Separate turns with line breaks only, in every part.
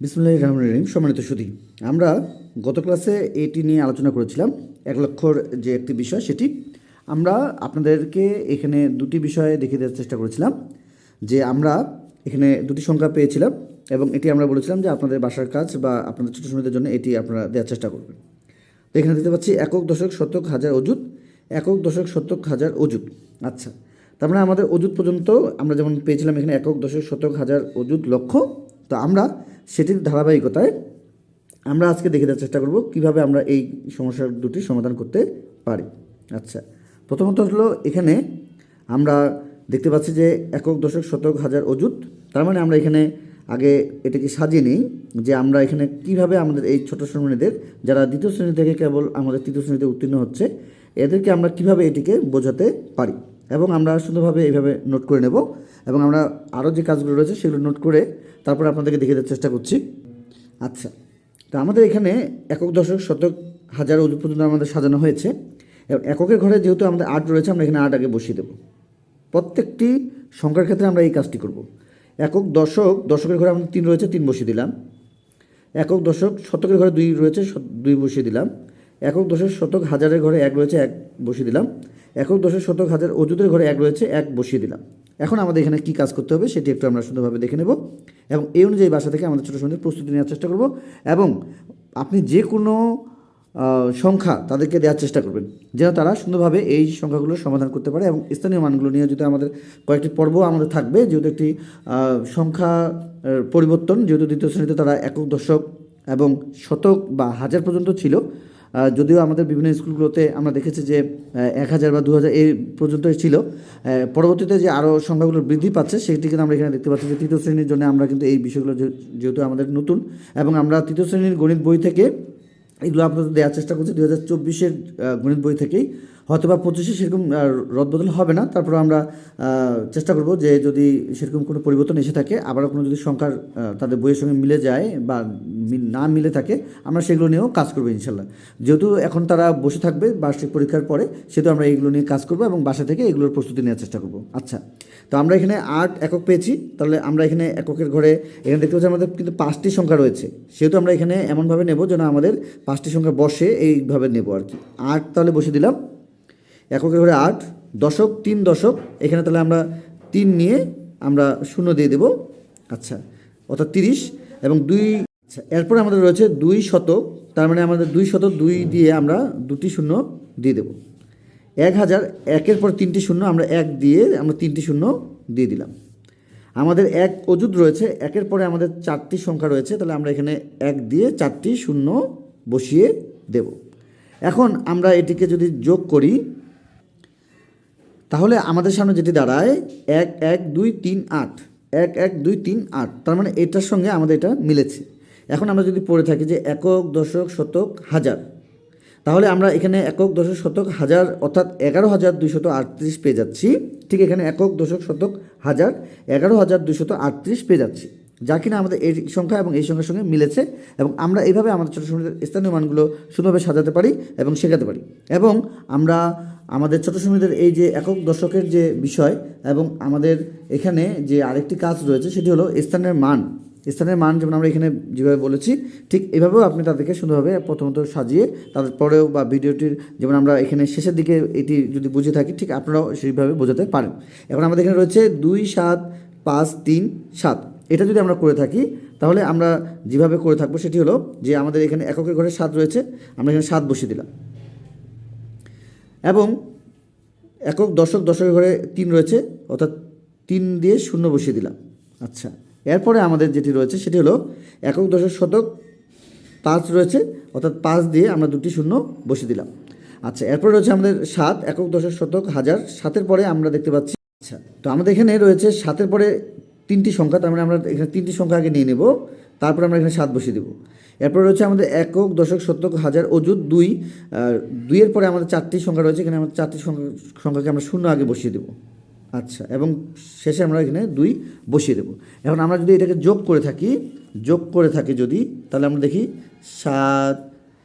বিসমুল্লাহ রহমান রহিম, সম্মানিত সুধী। আমরা গত ক্লাসে এটি নিয়ে আলোচনা করেছিলাম, এক লক্ষর যে একটি বিষয় সেটি। আমরা আপনাদেরকে এখানে দুটি বিষয়ে দেখিয়ে দেওয়ার চেষ্টা করেছিলাম, যে আমরা এখানে দুটি সংখ্যা পেয়েছিলাম এবং এটি আমরা বলেছিলাম যে আপনাদের বাসার কাজ বা আপনাদের ছোটো সময়দের জন্য এটি আপনারা দেওয়ার চেষ্টা করবেন। তো এখানে দেখতে পাচ্ছি একক, দশক, শতক, হাজার অজুত একক, দশক, শতক, হাজার অজুত আচ্ছা তার মানে আমাদের অজুত পর্যন্ত আমরা যেমন পেয়েছিলাম এখানে একক, দশক, শতক, হাজার অজুত লক্ষ। তো আমরা সেটির ধারাবাহিকতায় আমরা আজকে দেখে দেওয়ার চেষ্টা করব কীভাবে আমরা এই সমস্যার দুটি সমাধান করতে পারি। আচ্ছা প্রথমত হলো এখানে আমরা দেখতে পাচ্ছি যে একক দশক শতক হাজার অজুত তার মানে আমরা এখানে আগে এটাকে সাজিয়ে নিই যে আমরা এখানে কীভাবে আমাদের এই ছোট শ্রেণীদের, যারা দ্বিতীয় শ্রেণি থেকে কেবল আমাদের তৃতীয় শ্রেণীতে উত্তীর্ণ হচ্ছে, এদেরকে আমরা কীভাবে এটিকে বোঝাতে পারি। এবং আমরা সুন্দরভাবে এইভাবে নোট করে নেব এবং আমরা আরও যে কাজগুলো রয়েছে সেগুলো নোট করে তারপর আপনাদেরকে দেখে দেওয়ার চেষ্টা করছি। আচ্ছা তো আমাদের এখানে একক দশক শতক হাজার অজুত পর্যন্ত আমাদের সাজানো হয়েছে। এবং এককের ঘরে যেহেতু আমাদের আট রয়েছে, আমরা এখানে আট আগে বসিয়ে দেবো। প্রত্যেকটি সংখ্যার ক্ষেত্রে আমরা এই কাজটি করব। একক দশক, দশকের ঘরে আমাদের তিন রয়েছে, তিন বসিয়ে দিলাম। একক দশক, শতকের ঘরে দুই রয়েছে দুই বসিয়ে দিলাম। একক দশক, শতক, হাজারের ঘরে এক রয়েছে, এক বসিয়ে দিলাম। একক দশক শতক হাজার অজুতের ঘরে এক রয়েছে, এক বসিয়ে দিলাম। এখন আমাদের এখানে কী কাজ করতে হবে সেটি একটু আমরা সুন্দরভাবে দেখে নেব এবং এই অনুযায়ী বাসা থেকে আমাদের ছোটো সন্ধ্যে প্রস্তুতি নেওয়ার চেষ্টা করব এবং আপনি যে কোনো সংখ্যা তাদেরকে দেওয়ার চেষ্টা করবেন যেন তারা সুন্দরভাবে এই সংখ্যাগুলো সমাধান করতে পারে এবং স্থানীয় মানগুলো নিয়ে যদি আমাদের কয়েকটি পর্ব আমাদের থাকবে, যেহেতু একটি সংখ্যা পরিবর্তন, যেহেতু দ্বিতীয় শ্রেণীতে তারা একক দশক এবং শতক বা হাজার পর্যন্ত ছিল যদিও আমাদের বিভিন্ন স্কুলগুলোতে আমরা দেখেছি যে এক হাজার বা দু হাজার এই পর্যন্তই ছিল। পরবর্তীতে যে আরও সংখ্যাগুলো বৃদ্ধি পাচ্ছে, সেটি কিন্তু আমরা এখানে দেখতে পাচ্ছি যে তৃতীয় শ্রেণির জন্য আমরা কিন্তু এই বিষয়গুলো যেহেতু আমাদের নতুন এবং আমরা তৃতীয় শ্রেণির গণিত বই থেকে, এগুলো আপনাদের দেওয়ার চেষ্টা করছি। দু হাজার চব্বিশের গণিত বই থেকেই হয়তো বা পঁচিশে সেরকম রদবদল হবে না। তারপর আমরা চেষ্টা করব যে যদি সেরকম কোনো পরিবর্তন এসে থাকে আবারও কোনো যদি সংখ্যার তাদের বইয়ের সঙ্গে মিলে যায় বা না মিলে থাকে, আমরা সেগুলো নিয়েও কাজ করব ইনশাল্লাহ। যেহেতু এখন তারা বসে থাকবে বার্ষিক পরীক্ষার পরে, সেহেতু আমরা এইগুলো নিয়ে কাজ করব এবং বাসা থেকে এগুলোর প্রস্তুতি নেওয়ার চেষ্টা করব। আচ্ছা তো আমরা এখানে আট একক পেয়েছি। তাহলে আমরা এখানে এককের ঘরে, এখানে দেখতে পাচ্ছি আমাদের কিন্তু পাঁচটি সংখ্যা রয়েছে। সেহেতু আমরা এখানে এমনভাবে নেব যেন আমাদের পাঁচটি সংখ্যা বসে এইভাবে নেব আর কি। আট তাহলে বসে দিলাম। এককের ঘরে আট, দশক তিন দশক, এখানে তাহলে আমরা তিন নিয়ে আমরা শূন্য দিয়ে দেব। আচ্ছা অর্থাৎ তিরিশ এবং দুই আচ্ছা এরপরে আমাদের রয়েছে দুই শতক, তার মানে আমাদের দুই শতক দুই দিয়ে আমরা দুটি শূন্য দিয়ে দেব। এক হাজার একের পর তিনটি শূন্য আমরা এক দিয়ে আমরা তিনটি শূন্য দিয়ে দিলাম। আমাদের এক অজুদ রয়েছে, একের পরে আমাদের চারটি সংখ্যা রয়েছে, তাহলে আমরা এখানে এক দিয়ে চারটি শূন্য বসিয়ে দেব। এখন আমরা এটিকে যদি যোগ করি তাহলে আমাদের সামনে যেটি দাঁড়ায়, এক এক, দুই, তিন, আট। এক এক, দুই, তিন, আট। তার মানে এটার সঙ্গে আমাদের এটা মিলেছে। এখন আমরা যদি পড়ে থাকি যে একক, দশক, শতক, হাজার। তাহলে আমরা এখানে একক, দশক, শতক, হাজার, অর্থাৎ এগারো হাজার দুইশত আটত্রিশ পেয়ে যাচ্ছি। ঠিক এখানে একক, দশক, শতক, হাজার, এগারো হাজার দুইশত আটত্রিশ পেয়ে যাচ্ছি। যা কিনা আমাদের এই সংখ্যা এবং এই সংখ্যার সঙ্গে মিলেছে এবং আমরা এইভাবে আমাদের ছোটো সময়ের স্থানীয় মানগুলো সুন্দরভাবে সাজাতে পারি এবং শেখাতে পারি। এবং আমরা আমাদের ছোটো সময়দের এই যে একক দশকের যে বিষয় এবং আমাদের এখানে যে আরেকটি কাজ রয়েছে সেটি হলো স্থানের মান। স্থানের মান যেমন আমরা এখানে যেভাবে বলেছি, ঠিক এভাবেও আপনি তাদেরকে সুন্দরভাবে প্রথমত সাজিয়ে তাদের পরেও বা ভিডিওটির যেমন আমরা এখানে শেষের দিকে এটি যদি বুঝে থাকি, ঠিক আপনারাও সেইভাবে বোঝাতে পারেন। এখন আমাদের এখানে রয়েছে দুই সাত পাঁচ তিন সাত। এটা যদি আমরা করে থাকি, তাহলে আমরা যেভাবে করে থাকব সেটি হলো যে আমাদের এখানে এককের ঘরে সাত রয়েছে, আমরা এখানে সাত বসিয়ে দিলাম। এবং একক দশক দশকের ঘরে তিন রয়েছে, অর্থাৎ তিন দিয়ে শূন্য বসিয়ে দিলাম। আচ্ছা এরপরে আমাদের যেটি রয়েছে সেটি হলো একক দশক শতক পাঁচ রয়েছে, অর্থাৎ পাঁচ দিয়ে আমরা দুটি শূন্য বসিয়ে দিলাম। আচ্ছা এরপরে রয়েছে আমাদের সাত, একক দশক শতক হাজার, সাতের পরে আমরা দেখতে পাচ্ছি আচ্ছা তো আমাদের এখানে রয়েছে সাতের পরে তিনটি সংখ্যা, তার মানে আমরা এখানে তিনটি সংখ্যা আগে নিয়ে নেব, তারপরে আমরা এখানে সাত বসিয়ে দেবো। এরপর রয়েছে আমাদের একক, দশক শতক হাজার, অযুত দুই। দুইয়ের পরে আমাদের চারটি সংখ্যা রয়েছে, এখানে আমাদের চারটি সংখ্যা, সংখ্যাকে আমরা শূন্য আগে বসিয়ে দেবো। আচ্ছা এবং শেষে আমরা এখানে দুই বসিয়ে দেবো। এখন আমরা যদি এটাকে যোগ করে থাকি, যোগ করে থাকি যদি, তাহলে আমরা দেখি সাত,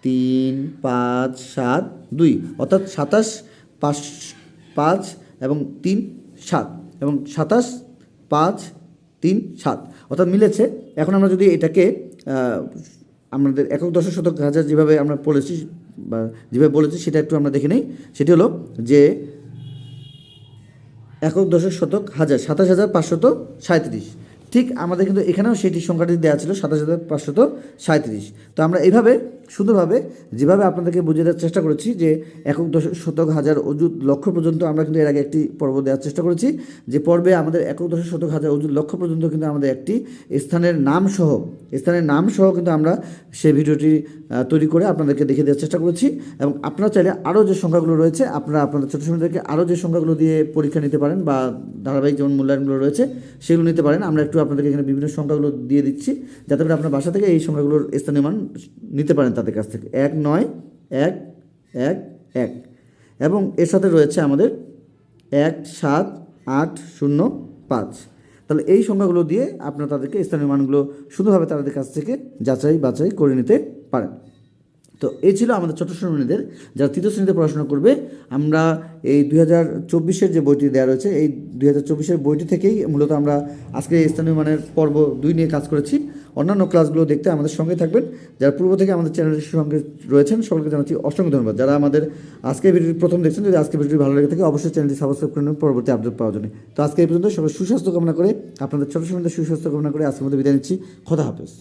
তিন, পাঁচ, সাত, দুই। অর্থাৎ সাতাশ, পাঁচ পাঁচ এবং তিন, সাত। এবং সাতাশ, পাঁচ, তিন, সাত। অর্থাৎ মিলেছে। এখন আমরা যদি এটাকে আমাদের একক দশক শতক হাজার যেভাবে আমরা বলেছি বা যেভাবে বলেছি, সেটা একটু আমরা দেখে নিই। সেটি হলো যে একক দশক শতক হাজার, সাতাশ হাজার পাঁচশত সাঁত্রিশ ঠিক আমাদের কিন্তু এখানেও সেটি সংখ্যাটি দেওয়া ছিল, সাতাশ হাজার পাঁচশত সাঁত্রিশ তো আমরা এইভাবে, সুন্দরভাবে, যেভাবে আপনাদেরকে বুঝিয়ে দেওয়ার চেষ্টা করেছি যে একক দশক শতক হাজার অজুত লক্ষ পর্যন্ত আমরা কিন্তু এর আগে একটি পর্ব দেওয়ার চেষ্টা করেছি। যে পর্বে আমাদের একক দশক শতক হাজার অজুত লক্ষ পর্যন্ত কিন্তু আমাদের একটি স্থানের নাম সহ স্থানের নাম সহ কিন্তু আমরা সেই ভিডিওটি তৈরি করে আপনাদেরকে দেখে দেওয়ার চেষ্টা করেছি। এবং আপনারা চাইলে আরও যে সংখ্যাগুলো রয়েছে, আপনারা আপনাদের ছোটো সময়দেরকে আরও যে সংখ্যাগুলো দিয়ে পরীক্ষা নিতে পারেন বা ধারাবাহিক যেমন মূল্যায়নগুলো রয়েছে, সেগুলো নিতে পারেন। আমরা একটু আপনাদেরকে এখানে বিভিন্ন সংখ্যাগুলো দিয়ে দিচ্ছি, যাতে করে আপনার বাসা থেকে এই সংখ্যাগুলোর স্থানীয় মান নিতে পারেন তাদের কাছ থেকে। এক, নয়, এক এক এক। এবং এর সাথে রয়েছে আমাদের এক, সাত, আট, শূন্য, পাঁচ। তাহলে এই সংখ্যাগুলো দিয়ে আপনারা তাদেরকে স্থানীয় মানগুলো শুধুভাবে তাদের কাছ থেকে যাচাই বাছাই করে নিতে পারেন। তো এই ছিল আমাদের ছোট শ্রেণীদের, যারা তৃতীয় শ্রেণীতে পড়াশোনা করবে আমরা এই দুই হাজার চব্বিশের যে বইটি দেওয়া রয়েছে, এই দুই হাজার চব্বিশের বইটি থেকেই মূলত আমরা আজকে স্থানীয় মানের পর্ব দুই নিয়ে কাজ করেছি। অন্যান্য ক্লাসগুলো দেখতে আমাদের সঙ্গে থাকবেন। যারা পূর্ব থেকে আমাদের চ্যানেলের সঙ্গে রয়েছেন, সকলকে জানাচ্ছি অসংখ্য ধন্যবাদ। যারা আমাদের আজকে ভিডিওটি প্রথম দেখছেন, যদি আজকে ভিডিওটি ভালো লেগে থাকে, অবশ্যই চ্যানেলটি সাবস্ক্রাইব করে নেবেন, পরবর্তী আপডেট পাওয়ার জন্য। তো আজকে এই পর্যন্ত সবাই সুস্বাস্থ্য কামনা করে আপনাদের ছোট শ্রেণীদের সুস্বাস্থ্য কামনা করে আজকের মধ্যে বিদায় নিচ্ছি। খোদা হাফেজ।